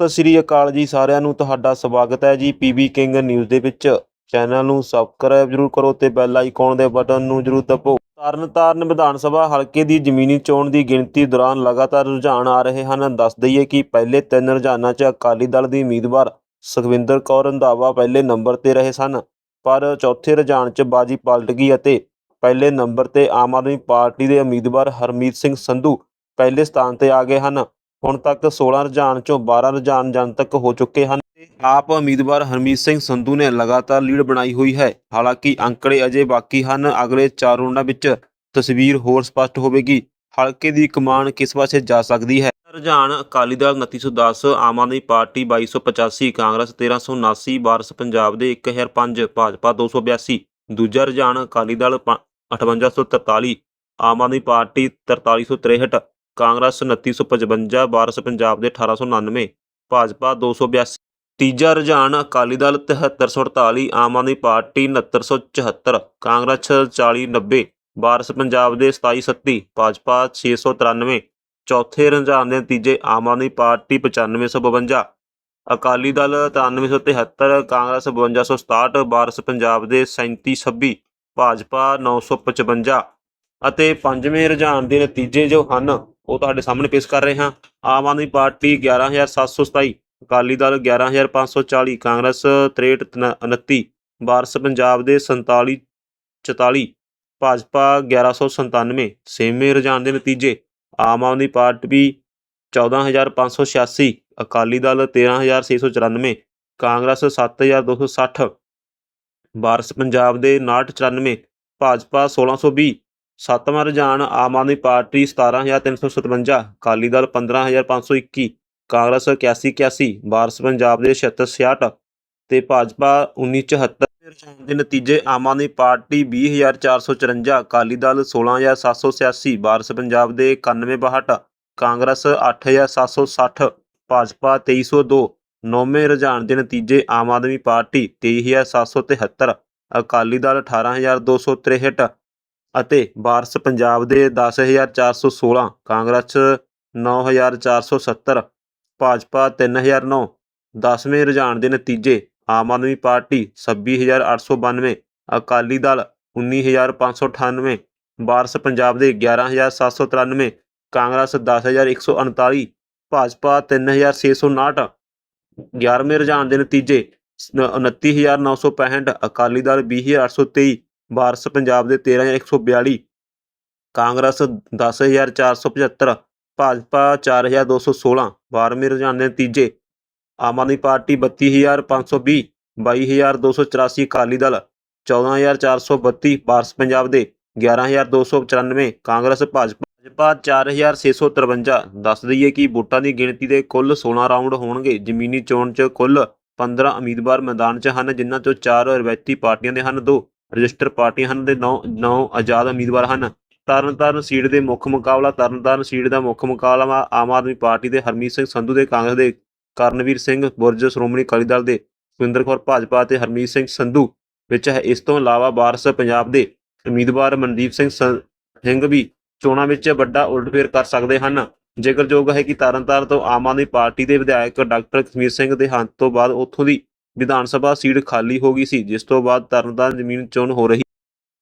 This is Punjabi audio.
ਸਤਿ ਸ੍ਰੀ ਅਕਾਲ ਜੀ ਸਾਰਿਆਂ ਨੂੰ ਤੁਹਾਡਾ ਸਵਾਗਤ ਹੈ ਜੀ ਪੀਬੀ ਕਿੰਗ ਨਿਊਜ਼ ਦੇ ਵਿੱਚ। ਚੈਨਲ ਨੂੰ ਸਬਸਕ੍ਰਾਈਬ ਜਰੂਰ ਕਰੋ ਤੇ ਬੈਲ ਆਈਕਨ ਦੇ ਬਟਨ ਨੂੰ ਜਰੂਰ ਦਬਾਓ। ਤਰਨਤਾਰਨ ਵਿਧਾਨ ਸਭਾ ਹਲਕੇ ਦੀ ਜ਼ਮੀਨੀ ਚੋਣ ਦੀ ਗਿਣਤੀ ਦੌਰਾਨ ਲਗਾਤਾਰ ਰੁਝਾਨ ਆ ਰਹੇ ਹਨ। ਦੱਸ ਦਈਏ ਕਿ ਪਹਿਲੇ ਤਿੰਨ ਰੁਝਾਨਾਂ 'ਚ ਅਕਾਲੀ ਦਲ ਦੀ ਉਮੀਦਵਾਰ ਸੁਖਵਿੰਦਰ ਕੌਰ ਰੰਧਾਵਾ ਪਹਿਲੇ ਨੰਬਰ ਤੇ ਰਹੇ ਸਨ, ਪਰ ਚੌਥੇ ਰੁਝਾਨ 'ਚ ਬਾਜੀ ਪਲਟ ਗਈ ਅਤੇ ਪਹਿਲੇ ਨੰਬਰ ਤੇ ਆਮ ਆਦਮੀ ਪਾਰਟੀ ਦੇ ਉਮੀਦਵਾਰ ਹਰਮੀਤ ਸਿੰਘ ਸੰਧੂ ਪਹਿਲੇ ਸਥਾਨ ਤੇ ਆ ਗਏ ਹਨ। ਹੁਣ ਤੱਕ 16 ਰੁਝਾਨ ਚੋਂ 12 ਰੁਝਾਨ ਜਨਤਕ ਹੋ ਚੁੱਕੇ ਹਨ ਆਪ ਉਮੀਦਵਾਰ ਹਰਮੀਤ ਸਿੰਘ ਸੰਧੂ ਨੇ ਲਗਾਤਾਰ ਲੀਡ ਬਣਾਈ ਹੋਈ ਹੈ। ਹਾਲਾਂਕਿ ਅੰਕੜੇ ਅਜੇ ਬਾਕੀ ਹਨ। ਅਗਲੇ ਚਾਰ ਰੌਂਡਾਂ ਵਿੱਚ ਤਸਵੀਰ ਹੋਰ ਸਪਸ਼ਟ ਹੋਵੇਗੀ। ਹਲਕੇ ਦੀ ਕਮਾਨ ਕਿਸ ਪਾਸੇ ਜਾ ਸਕਦੀ ਹੈ? ਰੁਝਾਨ ਅਕਾਲੀ ਦਲ 2910 ਆਮ ਆਦਮੀ ਪਾਰਟੀ 2285 ਕਾਂਗਰਸ 1379 ਵਾਰਸ ਪੰਜਾਬ ਦੇ 1005 ਭਾਜਪਾ 282 ਦੂਜਾ ਰੁਝਾਨ ਅਕਾਲੀ ਦਲ ਪ- 5843 ਆਮ ਆਦਮੀ ਪਾਰਟੀ 4363 ਕਾਂਗਰਸ 2955 ਵਾਰਸ ਪੰਜਾਬ ਦੇ 1899 ਭਾਜਪਾ 282 ਤੀਜਾ ਰੁਝਾਨ ਅਕਾਲੀ ਦਲ 7348 ਆਮ ਆਦਮੀ ਪਾਰਟੀ 6974 ਕਾਂਗਰਸ 4090 ਵਾਰਸ ਪੰਜਾਬ ਦੇ 2737 ਭਾਜਪਾ 693 ਚੌਥੇ ਰੁਝਾਨ ਦੇ ਨਤੀਜੇ ਆਮ ਆਦਮੀ ਪਾਰਟੀ 9552 ਅਕਾਲੀ ਦਲ 9373 ਕਾਂਗਰਸ 5267 ਵਾਰਸ ਪੰਜਾਬ ਦੇ 3726 ਭਾਜਪਾ 955 ਅਤੇ ਪੰਜਵੇਂ ਰੁਝਾਨ ਦੇ ਨਤੀਜੇ ਜੋ ਹਨ ਉਹ ਤੁਹਾਡੇ ਸਾਹਮਣੇ ਪੇਸ਼ ਕਰ ਰਹੇ ਹਾਂ। ਆਮ ਆਦਮੀ ਪਾਰਟੀ 11727 ਅਕਾਲੀ ਦਲ 11540 ਕਾਂਗਰਸ 6329 ਵਾਰਸ ਪੰਜਾਬ ਦੇ 4744 ਭਾਜਪਾ 1197 ਛੇਵੇਂ ਰੁਝਾਨ ਦੇ ਨਤੀਜੇ। ਆਮ ਆਦਮੀ ਪਾਰਟੀ 14586 ਅਕਾਲੀ ਦਲ 13694 ਕਾਂਗਰਸ 7260 ਵਾਰਸ ਪੰਜਾਬ ਦੇ 5994 ਭਾਜਪਾ 1620 ਸੱਤਵਾਂ ਰੁਝਾਨ ਆਮ ਆਦਮੀ ਪਾਰਟੀ 17357 ਅਕਾਲੀ ਦਲ 15521 ਕਾਂਗਰਸ 8181 ਵਾਰਸ ਪੰਜਾਬ ਦੇ 7666 ਤੇ ਭਾਜਪਾ 1974 ਰੁਝਾਨ ਦੇ ਨਤੀਜੇ ਆਮ ਆਦਮੀ ਪਾਰਟੀ 20454 ਅਕਾਲੀ ਦਲ 16786 ਵਾਰਸ ਪੰਜਾਬ ਦੇ 9162 ਕਾਂਗਰਸ 8760 ਭਾਜਪਾ 2302 ਨੌਵੇਂ ਰੁਝਾਨ ਦੇ ਨਤੀਜੇ ਆਮ ਆਦਮੀ ਪਾਰਟੀ 23773 ਅਕਾਲੀ ਦਲ 18263 ਅਤੇ ਵਾਰਸ ਪੰਜਾਬ ਦੇ 10416 ਕਾਂਗਰਸ 9470 ਭਾਜਪਾ 3009 ਦਸਵੇਂ ਰੁਝਾਨ ਦੇ ਨਤੀਜੇ, ਆਮ ਆਦਮੀ ਪਾਰਟੀ 26892 ਅਕਾਲੀ ਦਲ 19598 ਵਾਰਸ ਪੰਜਾਬ ਦੇ 11793 ਕਾਂਗਰਸ 10139 ਭਾਜਪਾ 3659 11ਵੇਂ ਰੁਝਾਨ ਦੇ ਨਤੀਜੇ 29965 ਅਕਾਲੀ ਦਲ 20823 ਵਾਰਸ ਪੰਜਾਬ ਦੇ 13142 ਕਾਂਗਰਸ 10475 ਭਾਜਪਾ 4216 12ਵੇਂ ਰੁਝਾਨ ਦੇ ਨਤੀਜੇ ਆਮ ਆਦਮੀ ਪਾਰਟੀ 32520 22284 ਅਕਾਲੀ ਦਲ 14432 ਵਾਰਸ ਪੰਜਾਬ ਦੇ 11294 ਕਾਂਗਰਸ ਭਾਜਪਾ। ਭਾਜਪਾ 4653 ਦੱਸ ਦਈਏ ਕਿ ਵੋਟਾਂ ਦੀ ਗਿਣਤੀ ਦੇ ਕੁੱਲ 16 ਰਾਊਂਡ ਹੋਣਗੇ। ਜ਼ਮੀਨੀ ਚੋਣ 'ਚ ਕੁੱਲ 15 ਉਮੀਦਵਾਰ ਮੈਦਾਨ 'ਚ ਹਨ, ਜਿਨ੍ਹਾਂ ਚੋਂ 4 ਰਵਾਇਤੀ ਪਾਰਟੀਆਂ ਦੇ ਹਨ 2 ਰਜਿਸਟਰ ਪਾਰਟੀਆਂ ਹਨ ਦੇ 9 9 ਆਜ਼ਾਦ ਉਮੀਦਵਾਰ ਹਨ। ਤਰਨਤਾਰਨ ਸੀਟ ਦੇ ਮੁੱਖ ਮੁਕਾਬਲਾ ਤਰਨਤਾਰਨ ਸੀਟ ਦਾ ਮੁੱਖ ਮੁਕਾਬਲਾ ਆਮ ਆਦਮੀ ਪਾਰਟੀ ਦੇ ਹਰਮੀਤ ਸਿੰਘ ਸੰਧੂ ਦੇ, ਕਾਂਗਰਸ ਦੇ ਕਰਨਵੀਰ ਸਿੰਘ, ਬੁਰਜ ਸ਼੍ਰੋਮਣੀ ਅਕਾਲੀ ਦਲ ਦੇ ਸੁਰਿੰਦਰ ਕੌਰ ਭਾਜਪਾ ਅਤੇ ਹਰਮੀਤ ਸਿੰਘ ਸੰਧੂ, ਵਿੱਚ ਹੈ। ਇਸ ਤੋਂ ਇਲਾਵਾ ਵਾਰਸ ਪੰਜਾਬ ਦੇ ਉਮੀਦਵਾਰ ਮਨਦੀਪ ਸਿੰਘ ਸੰ- ਸਿੰਘ ਵੀ ਚੋਣਾਂ ਵਿੱਚ ਵੱਡਾ ਉਲਟਫੇਰ ਕਰ ਸਕਦੇ ਹਨ। ਜ਼ਿਕਰਯੋਗ ਹੈ ਕਿ ਤਰਨਤਾਰਨ ਤੋਂ ਆਮ ਆਦਮੀ ਪਾਰਟੀ ਦੇ ਵਿਧਾਇਕ ਡਾਕਟਰ ਕਸ਼ਮੀਰ ਸਿੰਘ ਦੇ ਹੰਤ ਤੋਂ ਬਾਅਦ ਉੱਥੋਂ ਦੀ ਵਿਧਾਨ ਸਭਾ ਸੀਟ ਖਾਲੀ ਹੋ ਗਈ ਸੀ, ਜਿਸ ਤੋਂ ਬਾਅਦ ਤਰਨਤਾਰਨ ਜ਼ਮੀਨ ਚੋਣ ਹੋ ਰਹੀ